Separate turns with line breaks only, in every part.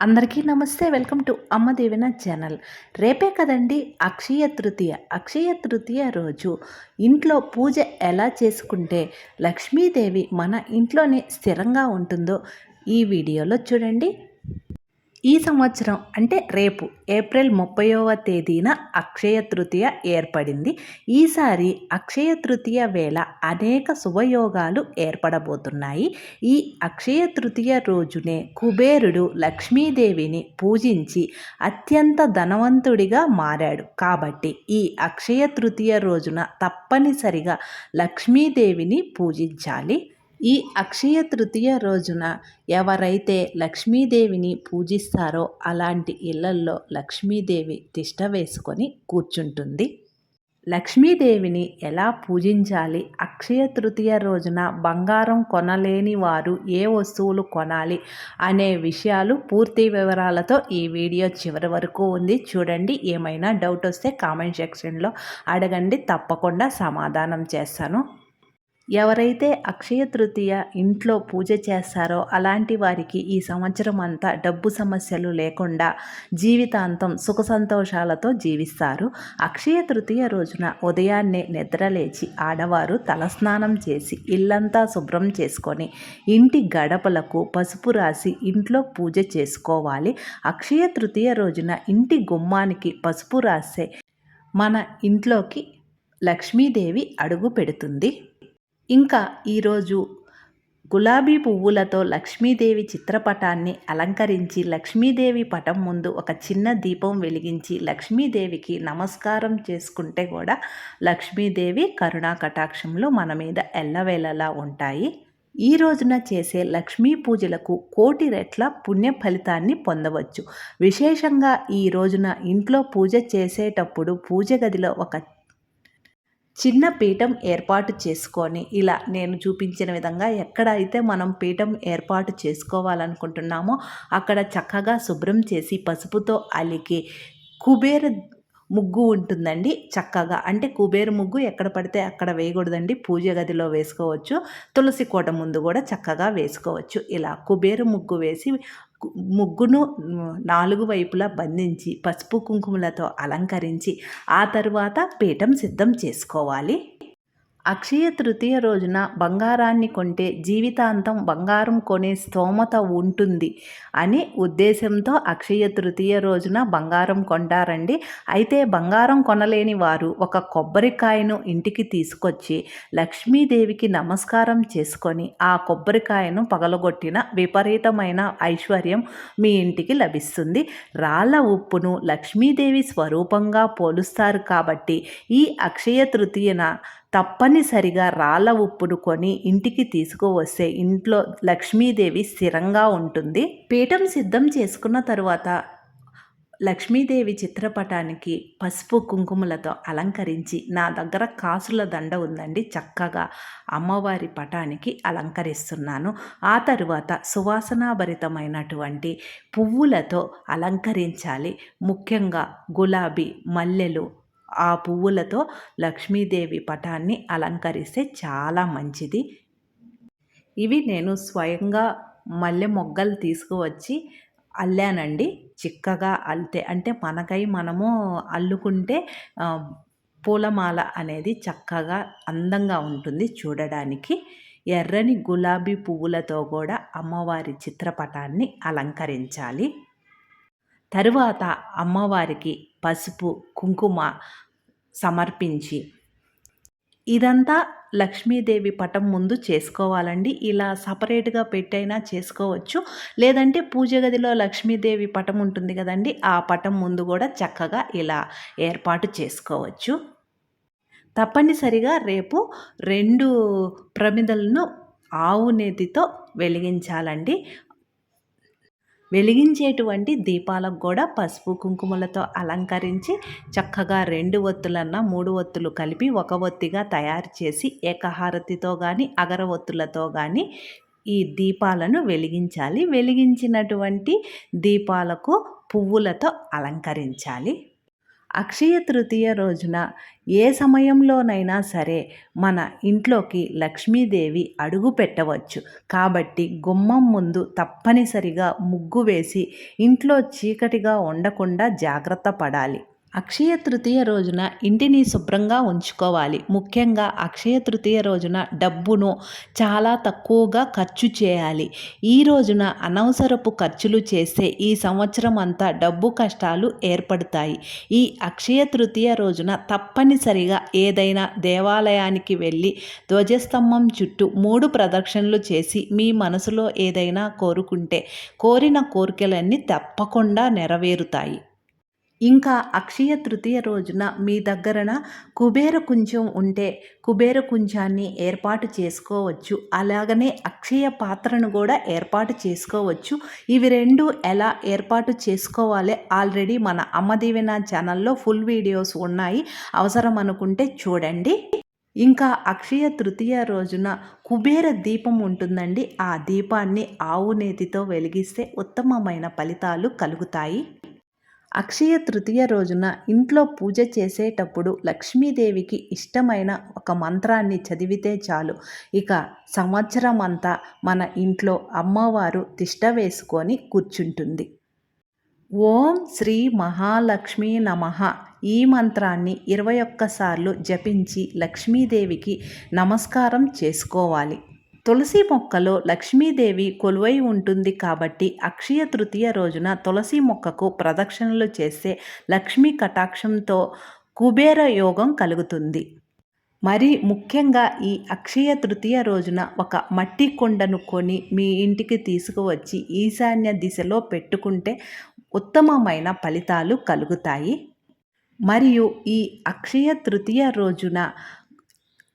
అందరికీ నమస్తే. Welcome to అమ్మదేవిన ఛానల్. రేపే కదండి అక్షయ తృతీయ. అక్షయ తృతీయ రోజు. ఇంట్లో పూజ ఎలా చేసుకుంటే లక్ష్మీదేవి మన ఇంట్లోనే స్థిరంగా ఉంటుందో ఈ వీడియోలో చూడండి. ఈ సంవత్సరం అంటే రేపు ఏప్రిల్ ముప్పైవ తేదీన అక్షయ తృతీయ ఏర్పడింది. ఈసారి అక్షయ తృతీయ వేళ అనేక శుభయోగాలు ఏర్పడబోతున్నాయి. ఈ అక్షయ తృతీయ రోజునే కుబేరుడు లక్ష్మీదేవిని పూజించి అత్యంత ధనవంతుడిగా మారాడు. కాబట్టి ఈ అక్షయ తృతీయ రోజున తప్పనిసరిగా లక్ష్మీదేవిని పూజించాలి. ఈ అక్షయ తృతీయ రోజున ఎవరైతే లక్ష్మీదేవిని పూజిస్తారో అలాంటి ఇళ్ళల్లో లక్ష్మీదేవి తిష్ట వేసుకొని కూర్చుంటుంది. లక్ష్మీదేవిని ఎలా పూజించాలి? అక్షయ తృతీయ రోజున బంగారం కొనలేని వారు ఏ వస్తువులు కొనాలి అనే విషయాలు పూర్తి వివరాలతో ఈ వీడియో చివరి వరకు ఉంది. చూడండి ఏమైనా డౌట్ వస్తే కామెంట్ సెక్షన్లో అడగండి. తప్పకుండా సమాధానం చేస్తాను. ఎవరైతే అక్షయ తృతీయ ఇంట్లో పూజ చేస్తారో అలాంటి వారికి ఈ సంవత్సరం అంతా డబ్బు సమస్యలు లేకుండా జీవితాంతం సుఖ సంతోషాలతో జీవిస్తారు. అక్షయ తృతీయ రోజున ఉదయాన్నే నిద్రలేచి ఆడవారు తలస్నానం చేసి ఇల్లంతా శుభ్రం చేసుకొని ఇంటి గడపలకు పసుపు రాసి ఇంట్లో పూజ చేసుకోవాలి. అక్షయ తృతీయ రోజున ఇంటి గుమ్మానికి పసుపు రాసే మన ఇంట్లోకి లక్ష్మీదేవి అడుగు పెడుతుంది. ఇంకా ఈరోజు గులాబీ పువ్వులతో లక్ష్మీదేవి చిత్రపటాన్ని అలంకరించి లక్ష్మీదేవి పటం ముందు ఒక చిన్న దీపం వెలిగించి లక్ష్మీదేవికి నమస్కారం చేసుకుంటే కూడా లక్ష్మీదేవి కరుణా కటాక్షంలో మన మీద ఎల్లవేళలా ఉంటాయి. ఈ రోజున చేసే లక్ష్మీ పూజలకు కోటి రెట్ల పుణ్య ఫలితాన్ని పొందవచ్చు. విశేషంగా ఈ రోజున ఇంట్లో పూజ చేసేటప్పుడు పూజ గదిలో ఒక చిన్న పీఠం ఏర్పాటు చేసుకొని ఇలా నేను చూపించిన విధంగా ఎక్కడైతే మనం పీఠం ఏర్పాటు చేసుకోవాలనుకుంటున్నామో అక్కడ చక్కగా శుభ్రం చేసి పసుపుతో అలికి కుబేర ముగ్గు ఉంటుందండి. చక్కగా అంటే కుబేరు ముగ్గు ఎక్కడ పడితే అక్కడ వేయకూడదండి. పూజ గదిలో వేసుకోవచ్చు. తులసి కోట ముందు కూడా చక్కగా వేసుకోవచ్చు. ఇలా కుబేరు ముగ్గు వేసి ముగ్గును నాలుగు వైపులా బంధించి పసుపు కుంకుమలతో అలంకరించి ఆ తరువాత పీఠం సిద్ధం చేసుకోవాలి. అక్షయ తృతీయ రోజున బంగారాన్ని కొంటే జీవితాంతం బంగారం కొనే స్తోమత ఉంటుంది అని ఉద్దేశంతో అక్షయ తృతీయ రోజున బంగారం కొంటారండి. అయితే బంగారం కొనలేని వారు ఒక కొబ్బరికాయను ఇంటికి తీసుకొచ్చి లక్ష్మీదేవికి నమస్కారం చేసుకొని ఆ కొబ్బరికాయను పగలగొట్టిన విపరీతమైన ఐశ్వర్యం మీ ఇంటికి లభిస్తుంది. రాళ్ళ ఉప్పును లక్ష్మీదేవి స్వరూపంగా పోలుస్తారు కాబట్టి ఈ అక్షయ తృతీయన తప్పనిసరిగా రాళ్ళ ఉప్పును కొని ఇంటికి తీసుకువస్తే ఇంట్లో లక్ష్మీదేవి స్థిరంగా ఉంటుంది. పీఠం సిద్ధం చేసుకున్న తరువాత లక్ష్మీదేవి చిత్రపటానికి పసుపు కుంకుమలతో అలంకరించి నా దగ్గర కాసుల దండ ఉందండి. చక్కగా అమ్మవారి పటానికి అలంకరిస్తున్నాను. ఆ తరువాత సువాసనాభరితమైనటువంటి పువ్వులతో అలంకరించాలి. ముఖ్యంగా గులాబీ మల్లెలు ఆ పువ్వులతో లక్ష్మీదేవి పటాన్ని అలంకరిస్తే చాలా మంచిది. ఇవి నేను స్వయంగా మల్లె మొగ్గలు తీసుకువచ్చి అల్లానండి. చిక్కగా అల్లితే అంటే మనకై మనము అల్లుకుంటే పూలమాల అనేది చక్కగా అందంగా ఉంటుంది చూడడానికి. ఎర్రని గులాబీ పువ్వులతో కూడా అమ్మవారి చిత్రపటాన్ని అలంకరించాలి. తరువాత అమ్మవారికి పసుపు కుంకుమ సమర్పించి ఇదంతా లక్ష్మీదేవి పటం ముందు చేసుకోవాలండి. ఇలా సపరేట్గా పెట్టైనా చేసుకోవచ్చు. లేదంటే పూజ గదిలో లక్ష్మీదేవి పటం ఉంటుంది కదండి ఆ పటం ముందు కూడా చక్కగా ఇలా ఏర్పాటు చేసుకోవచ్చు. తప్పనిసరిగా రేపు రెండు ప్రమిదలను ఆవు నేతితో వెలిగించాలండి. వెలిగించేటువంటి దీపాలకు కూడా పసుపు కుంకుమలతో అలంకరించి చక్కగా రెండు ఒత్తులన్నా మూడు ఒత్తులు కలిపి ఒక ఒత్తిగా తయారు చేసి ఏకహారతితో కానీ అగరవత్తులతో కానీ ఈ దీపాలను వెలిగించాలి. వెలిగించినటువంటి దీపాలకు పువ్వులతో అలంకరించాలి. అక్షయ తృతీయ రోజున ఏ సమయంలోనైనా సరే మన ఇంట్లోకి లక్ష్మీదేవి అడుగు పెట్టవచ్చు. కాబట్టి గుమ్మం ముందు తప్పనిసరిగా ముగ్గు వేసి ఇంట్లో చీకటిగా ఉండకుండా జాగ్రత్త పడాలి. అక్షయ తృతీయ రోజున ఇంటిని శుభ్రంగా ఉంచుకోవాలి. ముఖ్యంగా అక్షయ తృతీయ రోజున డబ్బును చాలా తక్కువగా ఖర్చు చేయాలి. ఈ రోజున అనవసరపు ఖర్చులు చేస్తే ఈ సంవత్సరం అంతా డబ్బు కష్టాలు ఏర్పడతాయి. ఈ అక్షయ తృతీయ రోజున తప్పనిసరిగా ఏదైనా దేవాలయానికి వెళ్ళి ధ్వజస్తంభం చుట్టూ మూడు ప్రదక్షిణలు చేసి మీ మనసులో ఏదైనా కోరుకుంటే కోరిన కోరికలన్నీ తప్పకుండా నెరవేరుతాయి. ఇంకా అక్షయ తృతీయ రోజున మీ దగ్గరన కుబేర కుంచం ఉంటే కుబేర కుంచాన్ని ఏర్పాటు చేసుకోవచ్చు. అలాగనే అక్షయ పాత్రను కూడా ఏర్పాటు చేసుకోవచ్చు. ఇవి రెండు ఎలా ఏర్పాటు చేసుకోవాలి? ఆల్రెడీ మన అమ్మదీవెన ఛానల్లో ఫుల్ వీడియోస్ ఉన్నాయి. అవసరం అనుకుంటే చూడండి. ఇంకా అక్షయ తృతీయ రోజున కుబేర దీపం ఉంటుందండి. ఆ దీపాన్ని ఆవు నేతితో వెలిగిస్తే ఉత్తమమైన ఫలితాలు కలుగుతాయి. అక్షయ తృతీయ రోజున ఇంట్లో పూజ చేసేటప్పుడు లక్ష్మీదేవికి ఇష్టమైన ఒక మంత్రాన్ని చదివితే చాలు. ఇక సంవత్సరం అంతా మన ఇంట్లో అమ్మవారు తిష్ట వేసుకొని కూర్చుంటుంది. ఓం శ్రీ మహాలక్ష్మీ నమ. ఈ మంత్రాన్ని ఇరవై ఒక్కసార్లు జపించి లక్ష్మీదేవికి నమస్కారం చేసుకోవాలి. తులసి మొక్కలో లక్ష్మీదేవి కొలువై ఉంటుంది కాబట్టి అక్షయ తృతీయ రోజున తులసి మొక్కకు ప్రదక్షిణలు చేస్తే లక్ష్మీ కటాక్షంతో కుబేర యోగం కలుగుతుంది. మరి ముఖ్యంగా ఈ అక్షయ తృతీయ రోజున ఒక మట్టి కొండను కొని మీ ఇంటికి తీసుకువచ్చి ఈశాన్య దిశలో పెట్టుకుంటే ఉత్తమమైన ఫలితాలు కలుగుతాయి. మరియు ఈ అక్షయ తృతీయ రోజున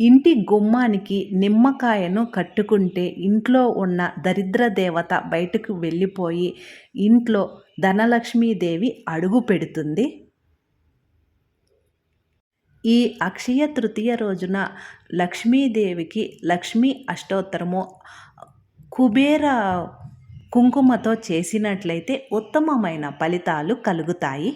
ఇంటి గుమ్మానికి నిమ్మకాయను కట్టుకుంటే ఇంట్లో ఉన్న దరిద్ర దేవత బయటకు వెళ్ళిపోయి ఇంట్లో ధనలక్ష్మీదేవి అడుగు పెడుతుంది. ఈ అక్షయ తృతీయ రోజున లక్ష్మీదేవికి లక్ష్మీ అష్టోత్తరము కుబేర కుంకుమతో చేసినట్లయితే ఉత్తమమైన ఫలితాలు కలుగుతాయి.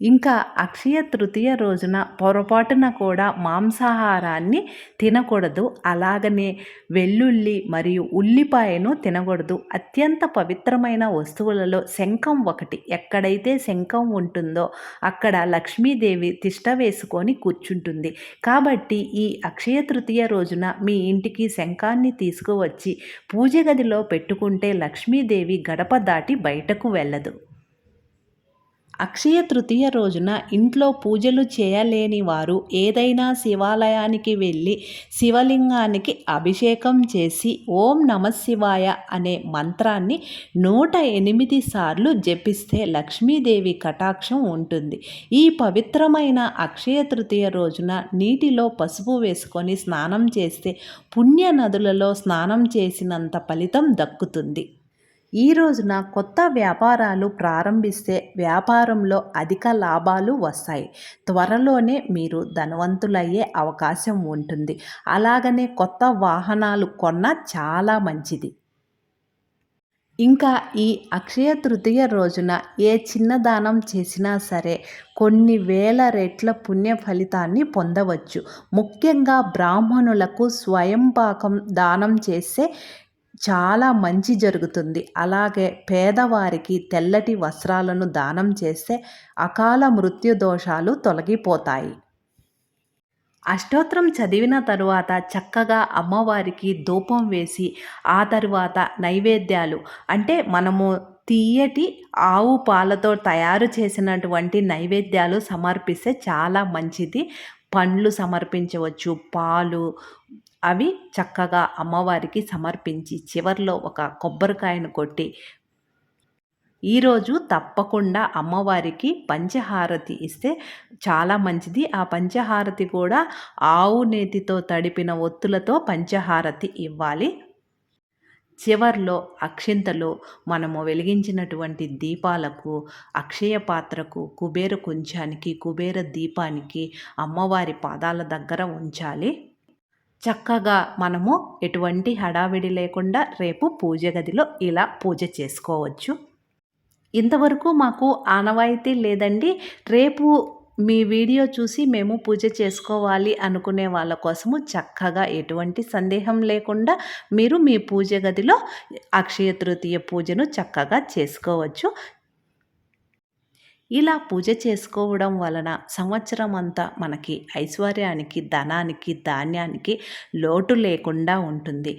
ఇంకా అక్షయ తృతీయ రోజున పొరపాటున కూడా మాంసాహారాన్ని తినకూడదు. అలాగనే వెల్లుల్లి మరియు ఉల్లిపాయను తినకూడదు. అత్యంత పవిత్రమైన వస్తువులలో శంఖం ఒకటి. ఎక్కడైతే శంఖం ఉంటుందో అక్కడ లక్ష్మీదేవి తిష్ట వేసుకొని కూర్చుంటుంది. కాబట్టి ఈ అక్షయ తృతీయ రోజున మీ ఇంటికి శంఖాన్ని తీసుకువచ్చి పూజ గదిలో పెట్టుకుంటే లక్ష్మీదేవి గడప దాటి బయటకు వెళ్ళదు. అక్షయ తృతీయ రోజున ఇంట్లో పూజలు చేయలేని వారు ఏదైనా శివాలయానికి వెళ్ళి శివలింగానికి అభిషేకం చేసి ఓం నమశివాయ అనే మంత్రాన్ని నూట ఎనిమిది సార్లు జపిస్తే లక్ష్మీదేవి కటాక్షం ఉంటుంది. ఈ పవిత్రమైన అక్షయ తృతీయ రోజున నీటిలో పసుపు వేసుకొని స్నానం చేస్తే పుణ్య నదులలో స్నానం చేసినంత ఫలితం దక్కుతుంది. ఈ రోజున కొత్త వ్యాపారాలు ప్రారంభిస్తే వ్యాపారంలో అధిక లాభాలు వస్తాయి. త్వరలోనే మీరు ధనవంతులయ్యే అవకాశం ఉంటుంది. అలాగనే కొత్త వాహనాలు కొన్న చాలా మంచిది. ఇంకా ఈ అక్షయ తృతీయ రోజున ఏ చిన్న దానం చేసినా సరే కొన్ని వేల రెట్ల పుణ్య ఫలితాన్ని పొందవచ్చు. ముఖ్యంగా బ్రాహ్మణులకు స్వయం పాకం దానం చేస్తే చాలా మంచి జరుగుతుంది. అలాగే పేదవారికి తెల్లటి వస్త్రాలను దానం చేస్తే అకాల మృత్యు దోషాలు తొలగిపోతాయి. అష్టోత్తరం చదివిన తరువాత చక్కగా అమ్మవారికి ధూపం వేసి ఆ తరువాత నైవేద్యాలు అంటే మనము తీయటి ఆవు పాలతో తయారు చేసినటువంటి నైవేద్యాలు సమర్పిస్తే చాలా మంచిది. పండ్లు సమర్పించవచ్చు పాలు అవి చక్కగా అమ్మవారికి సమర్పించి చివర్లో ఒక కొబ్బరికాయను కొట్టి ఈరోజు తప్పకుండా అమ్మవారికి పంచహారతి ఇస్తే చాలా మంచిది. ఆ పంచహారతి కూడా ఆవు నేతితో తడిపిన ఒత్తులతో పంచహారతి ఇవ్వాలి. చివర్లో అక్షింతలు మనము వెలిగించినటువంటి దీపాలకు అక్షయ పాత్రకు కుబేర కుంచానికి కుబేర దీపానికి అమ్మవారి పాదాల దగ్గర ఉంచాలి. చక్కగా మనము ఎటువంటి హడావిడి లేకుండా రేపు పూజ గదిలో ఇలా పూజ చేసుకోవచ్చు. ఇంతవరకు మాకు ఆనవాయితీ లేదండి. రేపు మీ వీడియో చూసి మేము పూజ చేసుకోవాలి అనుకునే వాళ్ళ కోసము చక్కగా ఎటువంటి సందేహం లేకుండా మీరు మీ పూజ గదిలో అక్షయ తృతీయ పూజను చక్కగా చేసుకోవచ్చు. ఇలా పూజ చేసుకోవడం వలన సంవత్సరం అంతా మనకి ఐశ్వర్యానికి ధనానికి ధాన్యానికి లోటు లేకుండా ఉంటుంది.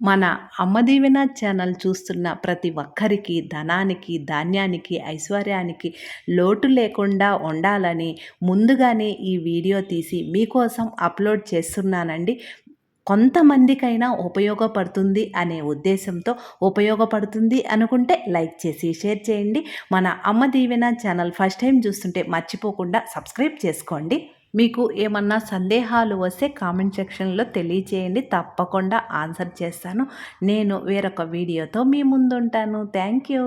మన అమ్మదీవెన ఛానల్ చూస్తున్న ప్రతి ఒక్కరికి ధనానికి ధాన్యానికి ఐశ్వర్యానికి లోటు లేకుండా ఉండాలని ముందుగానే ఈ వీడియో తీసి మీకోసం అప్లోడ్ చేస్తున్నానండి. కొంతమందికైనా ఉపయోగపడుతుంది అనే ఉద్దేశంతో ఉపయోగపడుతుంది అనుకుంటే లైక్ చేసి షేర్ చేయండి. మన అమ్మ దీవెన ఛానల్ ఫస్ట్ టైం చూస్తుంటే మర్చిపోకుండా సబ్స్క్రైబ్ చేసుకోండి. మీకు ఏమన్నా సందేహాలు వస్తే కామెంట్ సెక్షన్లో తెలియచేయండి. తప్పకుండా ఆన్సర్ చేస్తాను. నేను వేరొక వీడియోతో మీ ముందుంటాను. Thank you.